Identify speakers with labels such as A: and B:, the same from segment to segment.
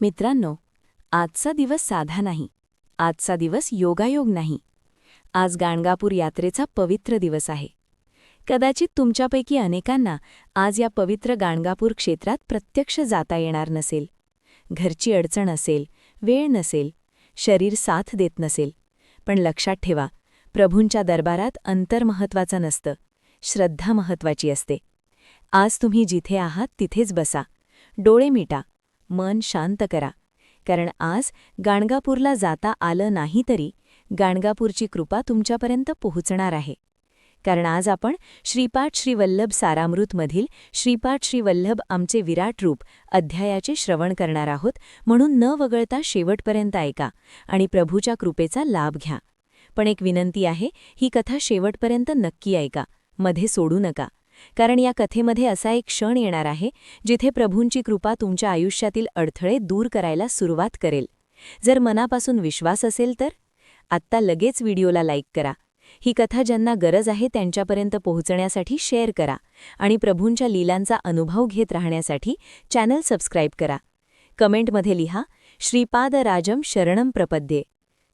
A: मित्रांनो आजचा दिवस साधा नाही. आजचा दिवस योगायोग नाही. आज गाणगापूर यात्रेचा पवित्र दिवस आहे. कदाचित तुमच्यापैकी अनेकांना आज या पवित्र गाणगापूर क्षेत्रात प्रत्यक्ष जाता येणार नसेल. घरची अडचण असेल वेळ नसेल शरीर साथ देत नसेल. पण लक्षात ठेवा प्रभूंच्या दरबारात अंतर महत्वाचं नसतं श्रद्धा महत्वाची असते. आज तुम्ही जिथे आहात तिथेच बसा. डोळे मिटा. मन शांत करा. कारण आज गाणगापूरला जाता आलं नाही तरी गाणगापूरची कृपा तुमच्यापर्यंत पोहोचणार आहे. कारण आज आपण श्रीपाठ श्रीवल्लभ सारामृतमधील श्रीपाठ श्रीवल्लभ आमचे विराट रूप अध्यायाचे श्रवण करणार आहोत म्हणून न वगळता शेवटपर्यंत ऐका आणि प्रभूच्या कृपेचा लाभ घ्या. पण एक विनंती आहे ही कथा शेवटपर्यंत नक्की ऐका. मध्ये सोडू नका. कारण या कथेमध्ये असा एक क्षण येणार आहे जिथे प्रभूंची कृपा तुमच्या आयुष्यातील अडथळे दूर करायला सुरुवात करेल. जर मनापासून विश्वास असेल तर आत्ता लगेच व्हिडिओला लाईक करा. ही कथा ज्यांना गरज आहे त्यांच्यापर्यंत पोहोचण्यासाठी शेअर करा आणि प्रभूंच्या लीलांचा अनुभव घेत राहण्यासाठी चॅनल सबस्क्राईब करा. कमेंटमध्ये लिहा श्रीपाद राजम शरणम प्रपद्ये.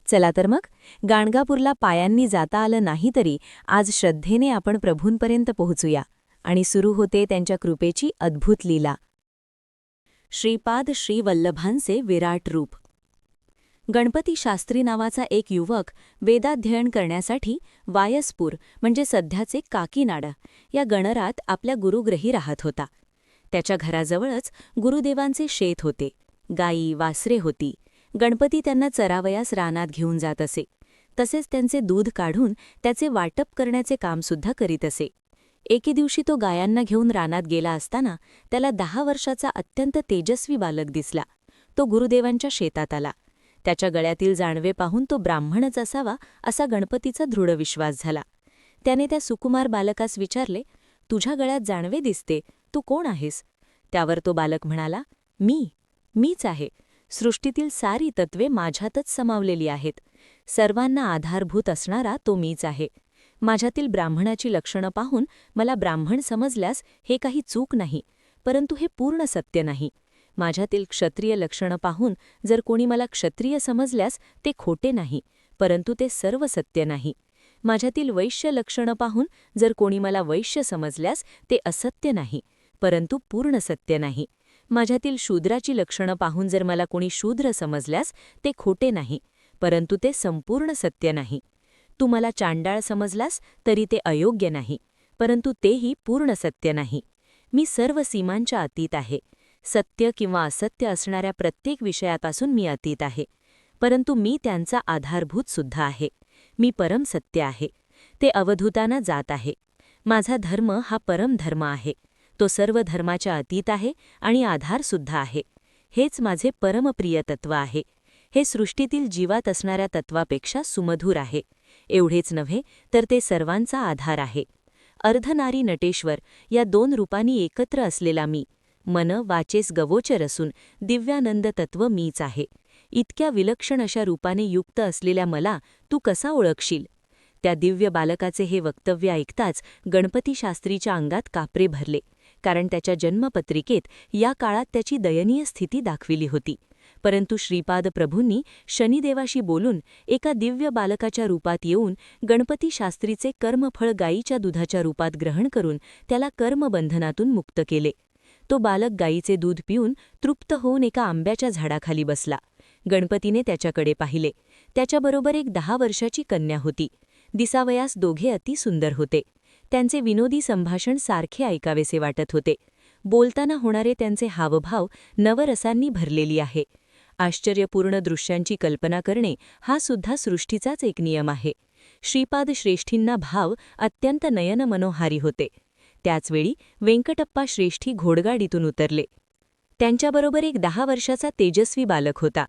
A: चला तर मग गाणगापूरला पायांनी जाता आलं नाही तरी आज श्रद्धेने आपण प्रभूंपर्यंत पोहोचूया. आणि सुरू होते त्यांच्या कृपेची अद्भुत लीला. श्रीपाद श्रीवल्लभांचे विराट रूप. गणपती शास्त्री नावाचा एक युवक वेदाध्ययन करण्यासाठी वायसपूर म्हणजे सध्याचे काकीनाड या गणरात आपल्या गुरुग्रही राहत होता. त्याच्या घराजवळच गुरुदेवांचे शेत होते. गायी वासरे होती. गणपती त्यांना चरावयास रानात घेऊन जात असे. तसेच त्यांचे दूध काढून त्याचे वाटप करण्याचे कामसुद्धा करीत असे. एके दिवशी तो गायांना घेऊन रानात गेला असताना त्याला दहा वर्षाचा अत्यंत तेजस्वी बालक दिसला. तो गुरुदेवांच्या शेतात आला. त्याच्या गळ्यातील जाणवे पाहून तो ब्राह्मणच असावा असा गणपतीचा दृढ विश्वास झाला. त्याने त्या सुकुमार बालकास विचारले तुझ्या गळ्यात जाणवे दिसते. तू कोण आहेस? त्यावर तो बालक म्हणाला मी मीच आहे. सृष्टीतील सारी तत्वे माझ्यातच समावलेली आहेत. सर्वांना आधारभूत असणारा तो मीच आहे. माझ्यातील ब्राह्मणाची लक्षणं पाहून मला ब्राह्मण समजल्यास हे काही चूक नाही परंतु हे पूर्ण सत्य नाही. माझ्यातील क्षत्रिय लक्षणं पाहून जर कोणी मला क्षत्रिय समजल्यास ते खोटे नाही परंतु ते सर्व सत्य नाही. माझ्यातील वैश्य लक्षणं पाहून जर कोणी मला वैश्य समजल्यास ते असत्य नाही परंतु पूर्ण सत्य नाही. माझ्यातील शूद्राची लक्षणं पाहून जर मला कोणी शूद्र समजल्यास ते खोटे नाही परंतु ते संपूर्ण सत्य नाही. तू मला चांडाळ समजलास तरी ते अयोग्य नाही परंतु तेही पूर्ण सत्य नाही. मी सर्व सीमांच्या अतीत आहे. सत्य किंवा असत्य असणाऱ्या प्रत्येक विषयापासून मी अतीत आहे. परंतु मी त्यांचा आधारभूत सुद्धा आहे. मी परम सत्य आहे. ते अवधूताना जात आहे. माझा धर्म हा परम धर्म आहे. तो सर्व धर्माच्या अतीत आहे आणि आधारसुद्धा आहे. हेच माझे परमप्रिय तत्व आहे. हे सृष्टीतील जीवात असणाऱ्या तत्वापेक्षा सुमधूर आहे. एवढेच नव्हे तर ते सर्वांचा आधार आहे. अर्धनारी नटेश्वर या दोन रूपांनी एकत्र असलेला मी. मन वाचेस गवोचर असून दिव्यानंद तत्व मीच आहे. इतक्या विलक्षण अशा रूपाने युक्त असलेल्या मला तू कसा ओळखशील? त्या दिव्य बालकाचे हे वक्तव्य ऐकताच गणपतीशास्त्रीच्या अंगात कापरे भरले कारण त्याच्या जन्मपत्रिकेत या काळात त्याची दयनीय स्थिती दाखविली होती. परंतु श्रीपाद प्रभूंनी शनिदेवाशी बोलून एका दिव्य बालकाच्या रूपात येऊन गणपती शास्त्रीचे कर्मफळ गायीच्या दुधाच्या रूपात ग्रहण करून त्याला कर्मबंधनातून मुक्त केले. तो बालक गायीचे दूध पिऊन तृप्त होऊन एका आंब्याच्या झाडाखाली बसला. गणपतीने त्याच्याकडे पाहिले. त्याच्याबरोबर एक दहा वर्षाची कन्या होती. दिसावयास दोघे अति सुंदर होते. त्यांचे विनोदी संभाषण सारखे ऐकावेसे वाटत होते. बोलताना होणारे त्यांचे हावभाव नवरसांनी भरलेली आहे. आश्चर्यपूर्ण दृश्यांची कल्पना करणे हा सुद्धा सृष्टीचाच एक नियम आहे. श्रीपाद श्रेष्ठींना भाव अत्यंत नयनमनोहारी होते. त्याचवेळी वेंकटप्पा श्रेष्ठी घोडगाडीतून उतरले. त्यांच्याबरोबर एक दहा वर्षाचा तेजस्वी बालक होता.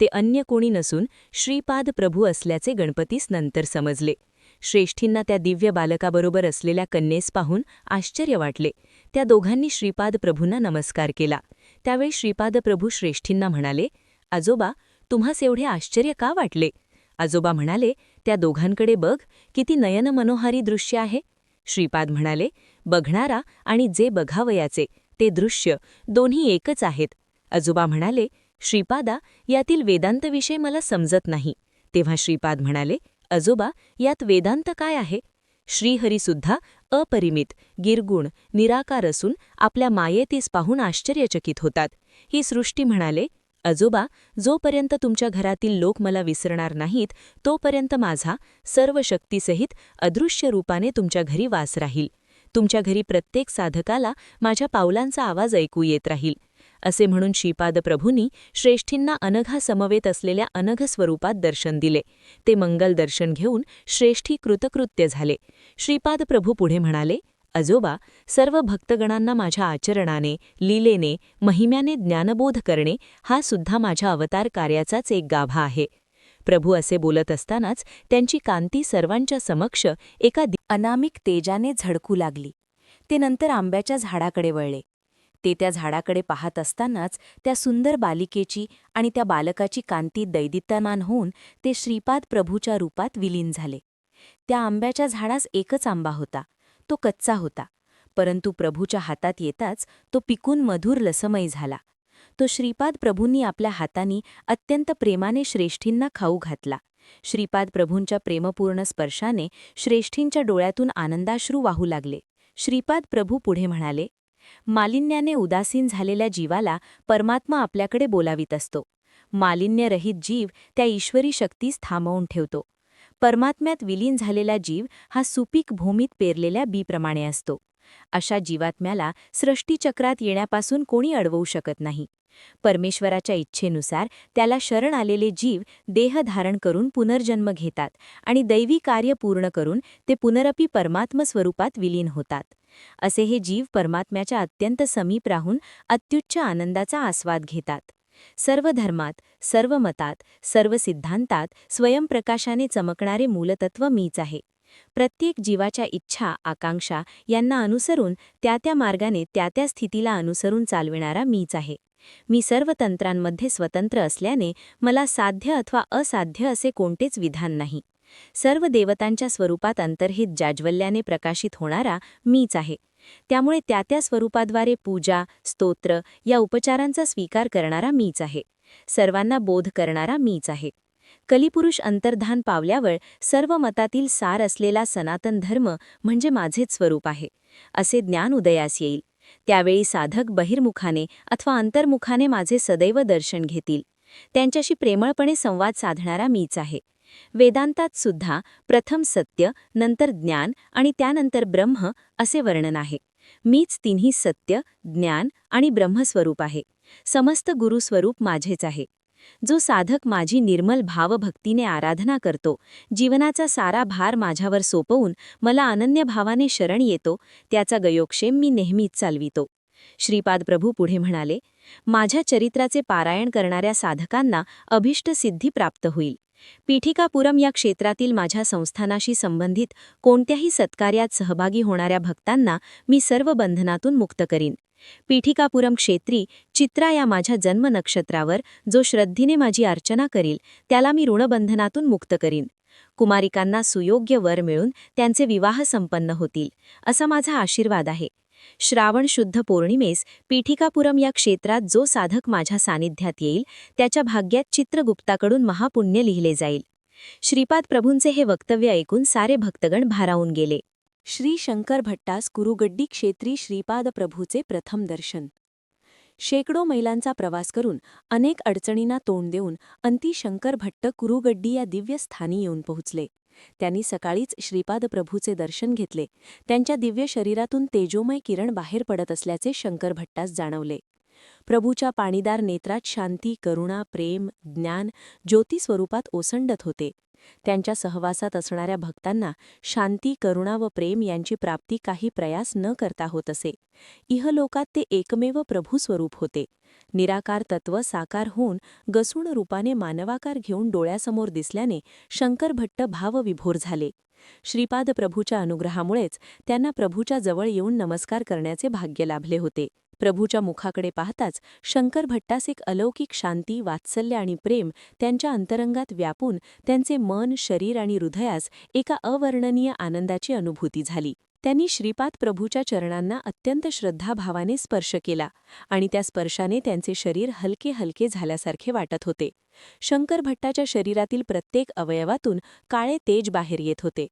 A: ते अन्य कोणी नसून श्रीपाद प्रभू असल्याचे गणपतीस नंतर समजले. श्रेष्ठींना त्या दिव्य बालकाबरोबर असलेल्या कन्येस पाहून आश्चर्य वाटले. त्या दोघांनी श्रीपाद प्रभूंना नमस्कार केला. त्यावेळी श्रीपाद प्रभू श्रेष्ठींना म्हणाले आजोबा तुम्हास एवढे आश्चर्य का वाटले? आजोबा म्हणाले त्या दोघांकडे बघ किती नयन मनोहारी दृश्य आहे. श्रीपाद म्हणाले बघणारा आणि जे बघावयाचे ते दृश्य दोन्ही एकच आहेत. आजोबा म्हणाले श्रीपादा यातील वेदांतविषय मला समजत नाही. तेव्हा श्रीपाद म्हणाले आजोबा यात वेदांत काय आहे? श्रीहरीसुद्धा अपरिमित गिरगुण निराकार असून आपल्या मायेतीस पाहून आश्चर्यचकित होतात. ही सृष्टी म्हणाले आजोबा जोपर्यंत तुमच्या घरातील लोक मला विसरणार नाहीत तोपर्यंत माझा सर्व शक्तीसहित अदृश्य रूपाने तुमच्या घरी वास राहील. तुमच्या घरी प्रत्येक साधकाला माझ्या पावलांचा आवाज ऐकू येत राहील. असे म्हणून श्रीपाद प्रभूंनी श्रेष्ठींना अनघा समवेत असलेल्या अनघ स्वरूपात दर्शन दिले. ते मंगल दर्शन घेऊन श्रेष्ठी कृतकृत्य झाले. श्रीपाद प्रभू पुढे म्हणाले आजोबा सर्व भक्तगणांना माझ्या आचरणाने लीलेने महिम्याने ज्ञानबोध करणे हा सुद्धा माझ्या अवतार कार्याचाच एक गाभा आहे. प्रभू असे बोलत असतानाच त्यांची कांती सर्वांच्या समक्ष एका अनामिक तेजाने झडकू लागली. ते नंतर आंब्याच्या झाडाकडे वळले. ते त्या झाडाकडे पाहत असतानाच त्या सुंदर बालिकेची आणि त्या बालकाची कांती दैदित्यमान होऊन ते श्रीपाद प्रभूच्या रूपात विलीन झाले. त्या आंब्याच्या झाडास एकच आंबा होता. तो कच्चा होता. परंतु प्रभूच्या हातात येताच तो पिकून मधुर लसमय झाला. तो श्रीपाद प्रभूंनी आपल्या हातांनी अत्यंत प्रेमाने श्रेष्ठींना खाऊ घातला. श्रीपाद प्रभूंच्या प्रेमपूर्ण स्पर्शाने श्रेष्ठींच्या डोळ्यातून आनंदाश्रू वाहू लागले. श्रीपाद प्रभू पुढे म्हणाले मालिन्याने उदासीन झालेल्या जीवाला परमात्मा आपल्याकडे बोलावीत असतो. मालिन्यरहित जीव त्या ईश्वरी शक्तीस थांबवून ठेवतो. परमात्म्यात विलीन झालेला जीव हा सुपीक भूमीत पेरलेल्या बीप्रमाणे असतो. अशा जीवात्म्याला सृष्टीचक्रात येण्यापासून कोणी अडवू शकत नाही. परमेश्वराच्या इच्छेनुसार त्याला शरण आलेले जीव देह धारण करून पुनर्जन्म घेतात आणि दैवी कार्य पूर्ण करून ते पुनरपी परमात्म स्वरूपात विलीन होतात. असे हे जीव परमात्म्याच्या अत्यंत समीप राहून अत्युच्च आनंदाचा आस्वाद घेतात. सर्व धर्मात सर्व मतात सर्व सिद्धांतात स्वयंप्रकाशाने चमकणारे मूलतत्व मीच आहे. प्रत्येक जीवाच्या इच्छा आकांक्षा यांना अनुसरून त्या त्या मार्गाने त्या त्या स्थितीला अनुसरून चालविणारा मीच आहे. मी सर्व तंत्रांमध्ये स्वतंत्र असल्याने मला साध्य अथवा असाध्य असे कोणतेच विधान नाही. सर्व देवतांच्या स्वरूपात अंतर्हित जाज्वल्याने प्रकाशित होणारा मीच आहे. त्यामुळे त्या त्या स्वरूपाद्वारे पूजा स्तोत्र या उपचारांचा स्वीकार करणारा मीच आहे. सर्वांना बोध करणारा मीच आहे. कलिपुरुष अंतर्धान पावल्यावर सर्व मतातील सार असलेला सनातन धर्म म्हणजे माझेच स्वरूप आहे असे ज्ञान उदयास येईल. त्यावेळी साधक बहिर्मुखाने अथवा अंतर्मुखाने माझे सदैव दर्शन घेतील. त्यांच्याशी प्रेमळपणे संवाद साधणारा मीच आहे. वेदांतात सुद्धा प्रथम सत्य नंतर ज्ञान आणि त्यानंतर ब्रह्म असे वर्णन आहे. मीच तिन्ही सत्य ज्ञान आणि ब्रह्मस्वरूप आहे. समस्त गुरुस्वरूप माझेच आहे. जो साधक माझी निर्मल भावभक्तीने आराधना करतो जीवनाचा सारा भार माझ्यावर सोपवून मला अनन्य भावाने शरण येतो त्याचा गयोक्षेम मी नेहमीच चालवितो. श्रीपाद प्रभू पुढे म्हणाले माझ्या चरित्राचे पारायण करणाऱ्या साधकांना अभिष्ट सिद्धी प्राप्त होईल. पीठिकापुरम या क्षेत्रातील माझ्या संस्थानाशी संबंधित कोणत्याही सत्कार्यात सहभागी होणाऱ्या भक्तांना मी सर्व बंधनातून मुक्त करीन. पीठिकापुरम क्षेत्री चित्रा या माझ्या जन्म नक्षत्रावर जो श्रद्धीने माझी अर्चना करील त्याला मी ऋणबंधनातून मुक्त करीन. कुमारिकांना सुयोग्य वर मिळून त्यांचे विवाह संपन्न होतील असा माझा आशीर्वाद आहे. श्रावण शुद्ध पौर्णिमेस पीठिकापुरम या क्षेत्रात जो साधक माझ्या सानिध्यात येईल त्याच्या भाग्यात चित्रगुप्ताकडून महापुण्य लिहिले जाईल. श्रीपाद प्रभूंचे हे वक्तव्य ऐकून सारे भक्तगण भारावून गेले. श्री शंकर भट्टास कुरुगड्डी क्षेत्री श्रीपाद प्रभूचे प्रथम दर्शन. शेकडो मैलांचा प्रवास करून अनेक अडचणींना तोंड देऊन अंती शंकर भट्ट कुरुगड्डी या दिव्य स्थानी येऊन पोहोचले. त्यांनी सकाळीच श्रीपाद प्रभूचे दर्शन घेतले. त्यांच्या दिव्य शरीरातून तेजोमय किरण बाहेर पडत असल्याचे शंकर भट्टास जाणवले. प्रभूच्या पाणीदार नेत्रात शांती करुणा प्रेम ज्ञान ज्योती स्वरूपात ओसंडत होते. त्यांच्या सहवासात असणाऱ्या भक्तांना शांती करुणा व प्रेम यांची प्राप्ती काही प्रयास न करता होत असे. इहलोकात ते एकमेव प्रभू स्वरूप होते. निराकार तत्व साकार होऊन गसूण रूपाने मानवाकार घेऊन डोळ्यासमोर दिसल्याने शंकर भट्ट भावविभोर झाले. श्रीपाद प्रभूच्या अनुग्रहामुळेच त्यांना प्रभूच्या जवळ येऊन नमस्कार करण्याचे भाग्य लाभले होते. प्रभूच्या मुखाकडे पाहताच शंकर भट्टास एक अलौकिक शांती वात्सल्य आणि प्रेम त्यांच्या अंतरंगात व्यापून त्यांचे मन शरीर आणि हृदयास एका अवर्णनीय आनंदाची अनुभूती झाली. त्यांनी श्रीपाद प्रभूच्या चरणांना अत्यंत श्रद्धाभावाने स्पर्श केला आणि त्या स्पर्शाने त्यांचे शरीर हलके हलके झाल्यासारखे वाटत होते. शंकर भट्टाच्या शरीरातील प्रत्येक अवयवातून काळे तेज बाहेर येत होते.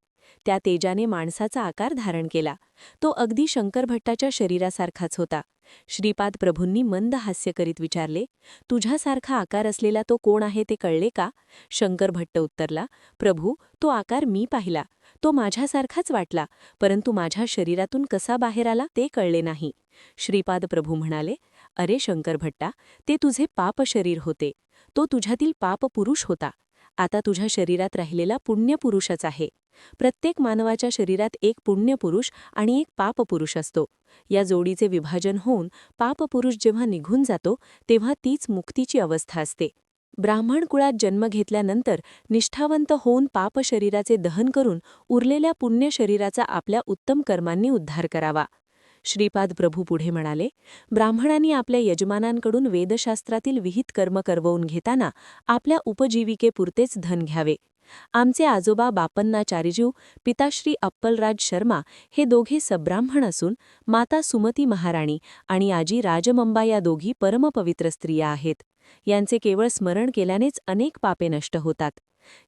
A: त्या तेजाने माणसाचा आकार धारण केला. तो अगदी शंकरभट्टाच्या शरीरासारखाच होता. श्रीपाद प्रभूंनी मंद हास्य करीत विचारले तुझ्यासारखा आकार असलेला तो कोण आहे ते कळले का? शंकर भट्ट उत्तरला प्रभू तो आकार मी पाहिला. तो माझ्यासारखाच वाटला परंतु माझ्या शरीरातून कसा बाहेर आला ते कळले नाही. श्रीपाद प्रभू म्हणाले अरे शंकर भट्टा ते तुझे पाप शरीर होते. तो तुझ्यातील पाप पुरुष होता. आता तुझ्या शरीरात राहिलेला पुण्यपुरुषच आहे. प्रत्येक मानवाच्या शरीरात एक पुण्यपुरुष आणि एक पापपुरुष असतो. या जोडीचे विभाजन होऊन पापपुरुष जेव्हा निघून जातो तेव्हा तीच मुक्तीची अवस्था असते. ब्राह्मण कुळात जन्म घेतल्यानंतर निष्ठावंत होऊन पाप शरीराचे दहन करून उरलेल्या पुण्य शरीराचा आपल्या उत्तम कर्मांनी उद्धार करावा. श्रीपाद प्रभू पुढे म्हणाले ब्राह्मणांनी आपल्या यजमानांकडून वेदशास्त्रातील विहित कर्म करवून घेताना आपल्या उपजीविकेपुरतेच धन घ्यावे. आमचे आजोबा बापन्नाचार्यजीव पिताश्री अप्पलराज शर्मा हे दोघे सब्राह्मण असून माता सुमती महाराणी आणि आजी राजमंबा या दोघी परमपवित्र स्त्रिया आहेत. यांचे केवळ स्मरण केल्यानेच अनेक पापे नष्ट होतात.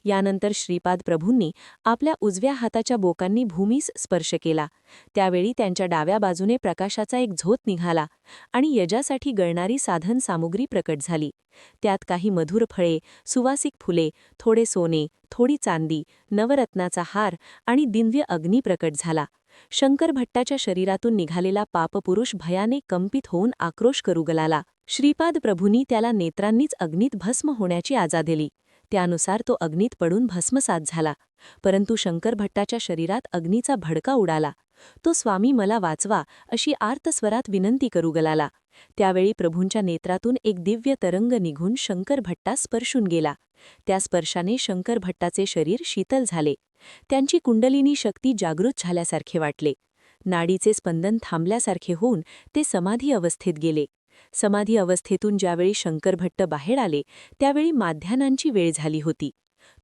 A: यानंतर श्रीपाद प्रभूंनी आपल्या उजव्या हाताच्या बोकांनी भूमीस स्पर्श केला. त्यावेळी त्यांच्या डाव्या बाजूने प्रकाशाचा एक झोत निघाला आणि यजासाठी गळणारी साधन सामुग्री प्रकट झाली. त्यात काही मधुर फळे सुवासिक फुले थोडे सोने थोडी चांदी नवरत्नाचा हार आणि दिव्य अग्नी प्रकट झाला. शंकर भट्टाच्या शरीरातून निघालेला पापपुरुष भयाने कंपित होऊन आक्रोश करू गलाला. श्रीपाद प्रभूंनी त्याला नेत्रांनीच अग्नीत भस्म होण्याची आजा दिली. त्यानुसार तो अग्नीत पडून भस्मसात झाला. परंतु शंकरभट्टाच्या शरीरात अग्नीचा भडका उडाला. तो स्वामी मला वाचवा अशी आर्तस्वरात विनंती करू गलाला. त्यावेळी प्रभूंच्या नेत्रातून एक दिव्य तरंग निघून शंकरभट्टा स्पर्शून गेला. त्या स्पर्शाने शंकरभट्टाचे शरीर शीतल झाले. त्यांची कुंडलिनी शक्ती जागृत झाल्यासारखे वाटले. नाडीचे स्पंदन थांबल्यासारखे होऊन ते समाधी अवस्थेत गेले. समाधी अवस्थेतून ज्यावेळी शंकर भट्ट बाहेर आले त्यावेळी माध्यानांची वेळ झाली होती.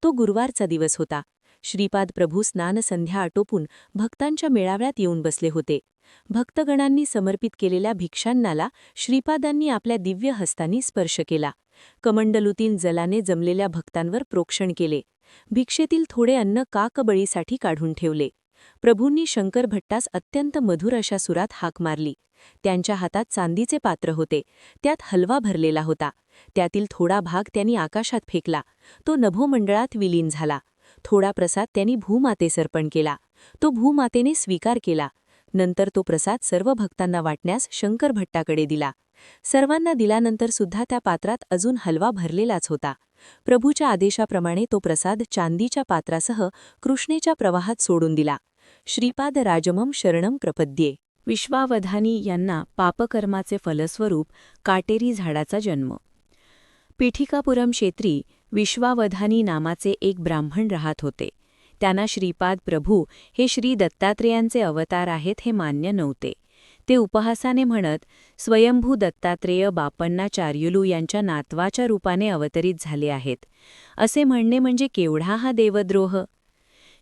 A: तो गुरुवारचा दिवस होता. श्रीपाद प्रभू स्नानसंध्या आटोपून भक्तांच्या मेळाव्यात येऊन बसले होते. भक्तगणांनी समर्पित केलेल्या भिक्षांनाला श्रीपादांनी आपल्या दिव्य हस्तांनी स्पर्श केला. कमंडलूतील जलाने जमलेल्या भक्तांवर प्रोक्षण केले. भिक्षेतील थोडे अन्न काकबळीसाठी काढून ठेवले. प्रभूंनी शंकर भट्टास अत्यंत मधुर अशा सुरात हाक मारली. त्यांच्या हातात चांदीचे पात्र होते. त्यात हलवा भरलेला होता. त्यातील थोडा भाग त्यांनी आकाशात फेकला. तो नभोमंडळात विलीन झाला. थोडा प्रसाद त्यांनी भूमातेस अर्पण केला. तो भूमातेने स्वीकार केला. नंतर तो प्रसाद सर्व भक्तांना वाटण्यास शंकर भट्टाकडे दिला. सर्वांना दिल्यानंतर सुद्धा त्या पात्रात अजून हलवा भरलेलाच होता. प्रभूच्या आदेशाप्रमाणे तो प्रसाद चांदीच्या पात्रासह कृष्णेच्या प्रवाहात सोडून दिला. श्रीपाद राजमम शरणम प्रपद्ये. विश्वावधानी यांना पापकर्माचे फलस्वरूप काटेरी झाडाचा जन्म. पीठिकापुरम क्षेत्री विश्वावधानी नामाचे एक ब्राह्मण राहत होते. त्यांना श्रीपाद प्रभू हे श्री दत्तात्रेयांचे अवतार आहेत हे मान्य नव्हते. ते उपहासाने म्हणत स्वयंभू दत्तात्रेय बापण्णाचार्युलू यांच्या नातवाच्या रूपाने अवतरित झाले आहेत. असे म्हणणे म्हणजे केवढा हा देवद्रोह?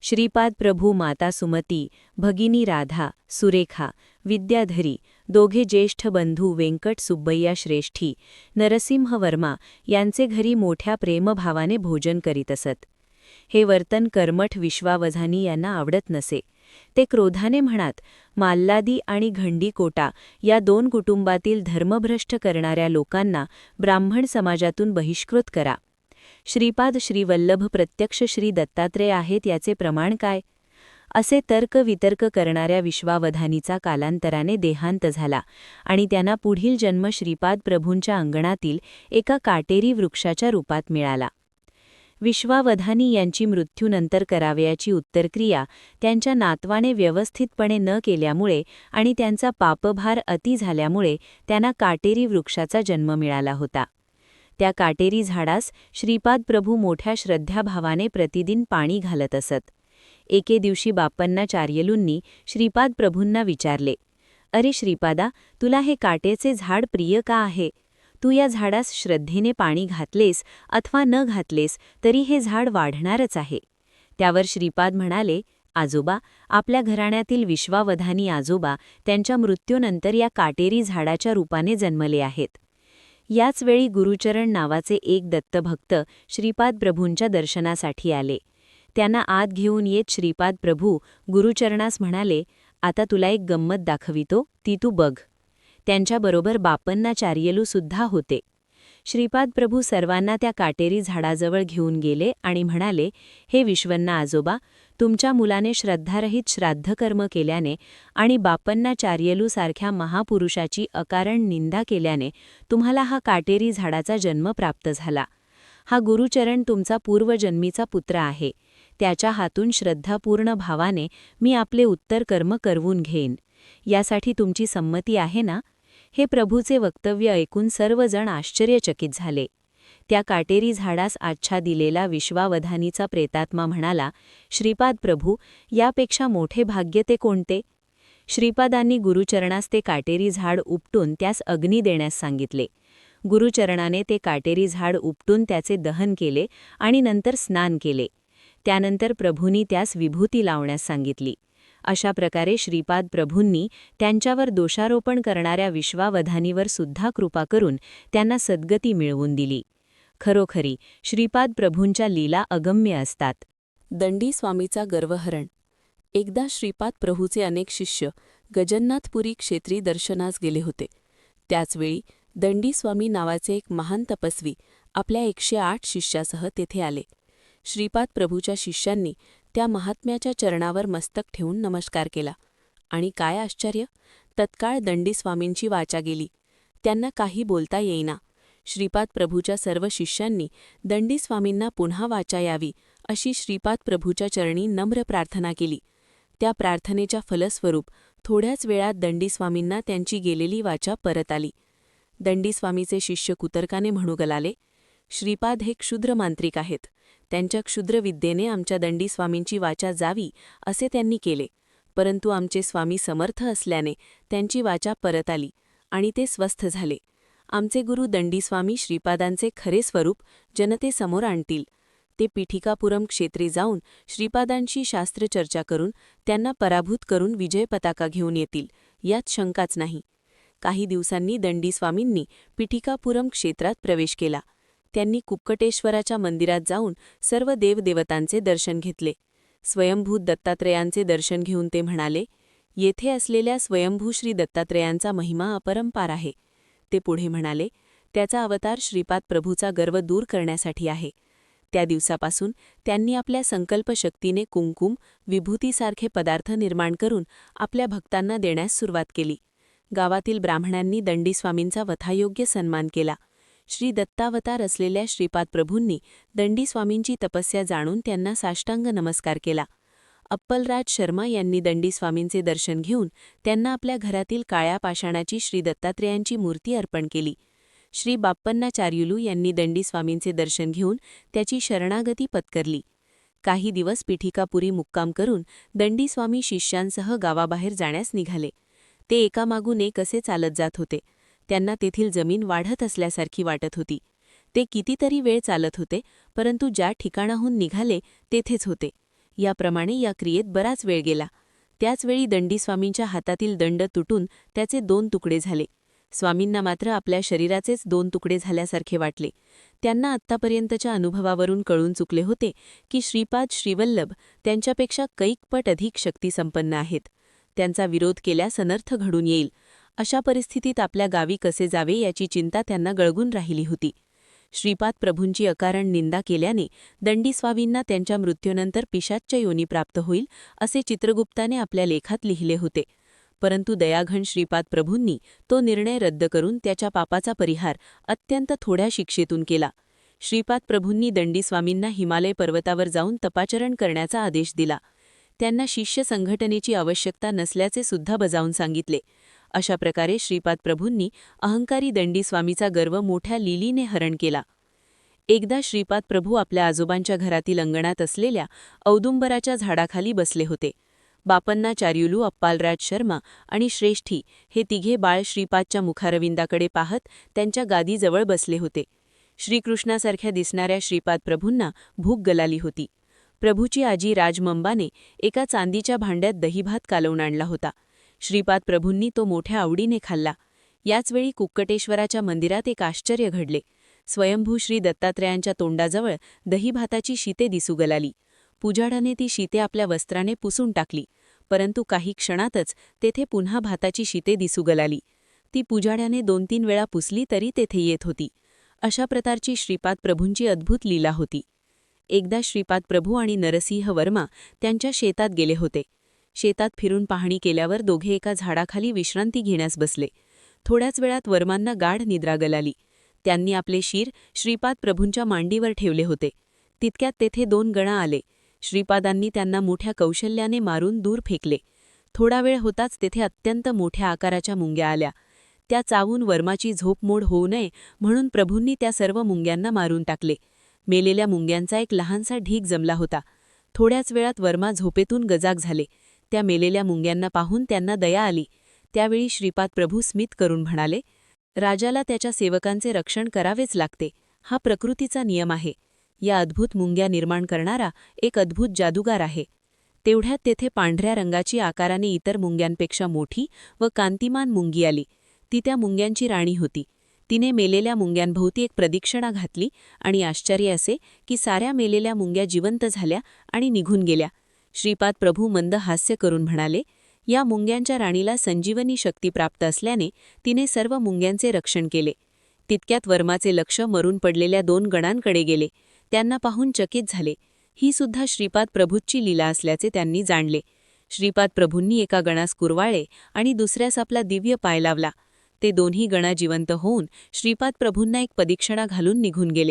A: श्रीपाद प्रभू माता सुमती भगिनी राधा सुरेखा विद्याधरी दोघे ज्येष्ठ बंधू वेंकट सुब्बय्या श्रेष्ठी नरसिंह वर्मा यांचे घरी मोठ्या प्रेमभावाने भोजन करीत असत. हे वर्तन कर्मठ विश्वावधानी यांना आवडत नसे. ते क्रोधाने म्हणत माल्लादी आणि घंडीकोटा या दोन कुटुंबातील धर्मभ्रष्ट करणाऱ्या लोकांना ब्राह्मण समाजातून बहिष्कृत करा. श्रीपाद श्रीवल्लभ प्रत्यक्ष श्री दत्तात्रेय आहेत याचे प्रमाण काय? असे तर्क वितर्क करणाऱ्या विश्वावधानीचा कालांतराने देहांत झाला आणि त्यांना पुढील जन्म श्रीपाद प्रभूंच्या अंगणातील एका काटेरी वृक्षाच्या रूपात मिळाला. विश्वावधानी यांची मृत्यूनंतर करावयाची उत्तरक्रिया त्यांच्या नातवाने व्यवस्थितपणे न केल्यामुळे आणि त्यांचा पापभार अति झाल्यामुळे त्यांना काटेरी वृक्षाचा जन्म मिळाला होता. त्या काटेरी झाडास श्रीपाद प्रभू मोठ्या श्रद्धाभावाने प्रतिदिन पाणी घालत असत. एके दिवशी बाप्पांना चार्यलूंनी श्रीपाद प्रभूंना विचारले अरे श्रीपादा तुला हे काटेचे झाड प्रिय का आहे? तू या झाडास श्रद्धेने पाणी घातलेस अथवा न घातलेस तरी हे झाड वाढणारच आहे. त्यावर श्रीपाद म्हणाले आजोबा आपल्या घराण्यातील विश्वावधानी आजोबा त्यांच्या मृत्यूनंतर या काटेरी झाडाच्या रूपाने जन्मले आहेत. याचवेळी गुरुचरण नावाचे एक दत्तभक्त श्रीपाद प्रभूंच्या दर्शनासाठी आले. त्यांना आत घेऊन येत श्रीपाद प्रभू गुरुचरणास म्हणाले आता तुला एक गंमत दाखवितो ती तू बघ. त्यांच्याबरोबर बापन्नाचार्यलू सुद्धा होते. श्रीपाद प्रभू सर्वांना त्या काटेरी झाडाजवळ घेऊन गेले आणि म्हणाले हे विश्वन्ना आजोबा तुमच्या मुलाने श्रद्धारहित श्राद्धकर्म केल्याने आणि बापन्नाचार्यलू सारख्या महापुरुषाची अकारण निंदा केल्याने तुम्हाला हा काटेरी झाडाचा जन्म प्राप्त झाला. हा गुरुचरण तुमचा पूर्वजन्मीचा पुत्र आहे. त्याच्या हातून श्रद्धापूर्ण भावाने मी आपले उत्तर कर्म करवून घेईन. यासाठी तुमची संमती आहे ना? हे प्रभूचे वक्तव्य ऐकून सर्वजण आश्चर्यचकित झाले. त्या काटेरी झाडास आच्छा दिलेला विश्वावधानीचा प्रेतात्मा म्हणाला श्रीपाद प्रभू यापेक्षा मोठे भाग्य ते कोणते श्रीपादांनी गुरुचरणास ते काटेरी झाड उपटून त्यास अग्नी देण्यास सांगितले. गुरुचरणाने ते काटेरी झाड उपटून त्याचे दहन केले आणि नंतर स्नान केले. त्यानंतर प्रभूंनी त्यास विभूती लावण्यास सांगितली. अशा प्रकारे श्रीपाद प्रभूंनी त्यांच्यावर दोषारोपण करणाऱ्या विश्वावधानीवर सुद्धा कृपा करून त्यांना सद्गती मिळवून दिली. खरोखरी श्रीपाद प्रभूंच्या लीला अगम्य असतात.
B: दंडी स्वामीचा गर्वहरण. एकदा श्रीपाद प्रभूचे अनेक शिष्य गजन्नाथपुरी क्षेत्री दर्शनास गेले होते. त्याचवेळी दंडी स्वामी नावाचे एक महान तपस्वी आपल्या एकशे आठ शिष्यासह तेथे आले. श्रीपाद प्रभूच्या शिष्यांनी त्या महात्म्याच्या चरणावर मस्तक ठेवून नमस्कार केला. आणि काय आश्चर्य तत्काळ दंडी स्वामींची वाचा गेली. त्यांना काही बोलता येईना. श्रीपाद प्रभूच्या सर्व शिष्यांनी दंडी स्वामींना पुन्हा वाचा यावी अशी श्रीपाद प्रभूच्या चरणी नम्र प्रार्थना केली. त्या प्रार्थनेच्या फलस्वरूप थोड्याच वेळात दंडीस्वामींना त्यांची गेलेली वाचा परत आली. दंडीस्वामीचे शिष्य कुतर्काने म्हणू गलाले श्रीपाद हे क्षुद्र मांत्रिक आहेत. त्यांच्या क्षुद्रविद्येने आमच्या दंडीस्वामींची वाचा जावी असे त्यांनी केले. परंतु आमचे स्वामी समर्थ असल्याने त्यांची वाचा परत आली आणि ते स्वस्थ झाले. आमचे गुरु दंडीस्वामी श्रीपादांचे खरे स्वरूप जनतेसमोर आणतील. ते पिठिकापुरम क्षेत्रे जाऊन श्रीपादांशी शास्त्रचर्चा करून त्यांना पराभूत करून विजय पताका घेऊन येतील यात शंकाच नाही. काही दिवसांनी दंडीस्वामींनी पिठिकापुरम क्षेत्रात प्रवेश केला. त्यांनी कुक्कटेश्वराच्या मंदिरात जाऊन सर्व देवदेवतांचे दर्शन घेतले. स्वयंभूत दत्तात्रयांचे दर्शन घेऊन ते म्हणाले येथे असलेल्या स्वयंभू श्री दत्तात्रयांचा महिमा अपरंपार आहे. ते पुढे म्हणाले त्याचा अवतार श्रीपाद प्रभूचा गर्व दूर करण्यासाठी आहे. त्या दिवसापासून त्यांनी आपल्या संकल्पशक्तीने कुंकुम विभूतीसारखे पदार्थ निर्माण करून आपल्या भक्तांना देण्यास सुरुवात केली. गावातील ब्राह्मणांनी दंडीस्वामींचा वथायोग्य सन्मान केला. श्री दत्तावतार असलेल्या श्रीपाद प्रभूंनी दंडीस्वामींची तपस्या जाणून त्यांना साष्टांग नमस्कार केला. अप्पलराज शर्मा यांनी दंडीस्वामींचे दर्शन घेऊन त्यांना आपल्या घरातील काळ्या पाषाणाची श्री दत्तात्रेयांची मूर्ती अर्पण केली. श्री बाप्पन्नाचार्युलू यांनी दंडीस्वामींचे दर्शन घेऊन त्याची शरणागती पत्करली. काही दिवस पिठिकापुरी मुक्काम करून दंडीस्वामी शिष्यांसह गावाबाहेर जाण्यास निघाले. ते एकामागून एक असे चालत जात होते. त्यांना तेथील जमीन वाढत असल्यासारखी वाटत होती. ते कितीतरी वेळ चालत होते परंतु ज्या ठिकाणाहून निघाले तेथेच होते. याप्रमाणे या क्रियेत बराच वेळ गेला. त्याचवेळी दंडीस्वामींच्या हातातील दंड तुटून त्याचे दोन तुकडे झाले. स्वामींना मात्र आपल्या शरीराचेच दोन तुकडे झाल्यासारखे वाटले. त्यांना आत्तापर्यंतच्या अनुभवावरून कळून चुकले होते की श्रीपाद श्रीवल्लभ त्यांच्यापेक्षा कैकपट अधिक शक्तीसंपन्न आहेत. त्यांचा विरोध केल्यास अनर्थ घडून येईल. अशा परिस्थितीत आपल्या गावी कसे जावे याची चिंता त्यांना गळगून राहिली होती. श्रीपाद प्रभूंची अकारण निंदा केल्याने दंडीस्वामींना त्यांच्या मृत्यूनंतर पिशाच्च योनी प्राप्त होईल असे चित्रगुप्ताने आपल्या लेखात लिहिले होते. परंतु दयाघन श्रीपाद प्रभूंनी तो निर्णय रद्द करून त्याच्या पापाचा परिहार अत्यंत थोड्या शिक्षेतून केला. श्रीपाद प्रभूंनी दंडीस्वामींना हिमालय पर्वतावर जाऊन तपाचरण करण्याचा आदेश दिला. त्यांना शिष्य संघटनेची आवश्यकता नसल्याचे सुद्धा बजावून सांगितले. अशा प्रकारे श्रीपाद प्रभूंनी अहंकारी दंडी स्वामीचा गर्व मोठ्या लिलीने हरण केला. एकदा श्रीपाद प्रभू आपल्या आजोबांच्या घरातील अंगणात असलेल्या औदुंबराच्या झाडाखाली बसले होते. बापन्ना चार्युलू अप्पालराज शर्मा आणि श्रेष्ठी हे तिघे बाळ श्रीपादच्या मुखारविंदाकडे पाहत त्यांच्या गादीजवळ बसले होते. श्रीकृष्णासारख्या दिसणाऱ्या श्रीपाद प्रभूंना भूक गलाली होती. प्रभूची आजी राजमंबाने एका चांदीच्या भांड्यात दहीभात कालवून आणला होता. श्रीपाद प्रभूंनी तो मोठ्या आवडीने खाल्ला. याचवेळी कुक्कटेश्वराच्या मंदिरात एक आश्चर्य घडले. स्वयंभू श्री दत्तात्रयांच्या तोंडाजवळ दहीभाताची शीते दिसू गलाली. पुजाडाने ती शीते आपल्या वस्त्राने पुसून टाकली. परंतु काही क्षणातच तेथे पुन्हा भाताची शीते दिसू गलाली. ती पुजाड्याने दोन तीन वेळा पुसली तरी तेथे येत होती. अशा प्रकारची श्रीपाद प्रभूंची अद्भुत लीला होती. एकदा श्रीपाद प्रभू आणि नरसिंह वर्मा त्यांच्या शेतात गेले होते. शेतात फिरून पाहणी केल्यावर दोघे एका झाडाखाली विश्रांती घेण्यास बसले. थोड्याच वेळात वर्मांना गाढ निद्रा गलाली. त्यांनी आपले शीर श्रीपाद प्रभूंच्या मांडीवर ठेवले होते. तितक्यात तेथे दोन गणा आले. श्रीपादांनी त्यांना मोठ्या कौशल्याने मारून दूर फेकले. थोडा वेळ होताच तेथे अत्यंत मोठ्या आकाराच्या मुंग्या आल्या. त्या चावून वर्माची झोपमोड होऊ नये म्हणून प्रभूंनी त्या सर्व मुंग्यांना मारून टाकले. मेलेल्या मुंग्यांचा एक लहानसा ढीग जमला होता. थोड्याच वेळात वर्मा झोपेतून गजाग झाले. त्या मेलेल्या मुंग्यांना पाहून त्यांना दया आली. त्यावेळी श्रीपाद प्रभू स्मित करून म्हणाले राजाला त्याच्या सेवकांचे रक्षण करावेच लागते. हा प्रकृतीचा नियम आहे. या अद्भुत मुंग्या निर्माण करणारा एक अद्भुत जादूगार आहे. तेवढ्यात तेथे पांढऱ्या रंगाची आकाराने इतर मुंग्यांपेक्षा मोठी व कांतिमान मुंगी आली. ती त्या मुंग्यांची राणी होती. तिने मेलेल्या मुंग्यांभोवती एक प्रदक्षिणा घातली आणि आश्चर्य असे की साऱ्या मेलेल्या मुंग्या जिवंत झाल्या आणि निघून गेल्या. श्रीपाद प्रभू मंद हास्य करून म्हणाले या मुंग्यांच्या राणीला संजीवनी शक्ती प्राप्त असल्याने तिने सर्व मुंग्यांचे रक्षण केले. तितक्यात वर्माचे लक्ष मरून पडलेल्या दोन गणांकडे गेले. त्यांना पाहून चकित झाले. ही सुद्धा श्रीपाद प्रभूची लीला असल्याचे त्यांनी जाणले. श्रीपाद प्रभूंनी एका गणास कुरवाळे आणि दुसऱ्यास आपला दिव्य पाय लावला. ते दोन्ही गणा जिवंत होऊन श्रीपाद प्रभूंना एक पदीक्षणा घालून निघून गेले.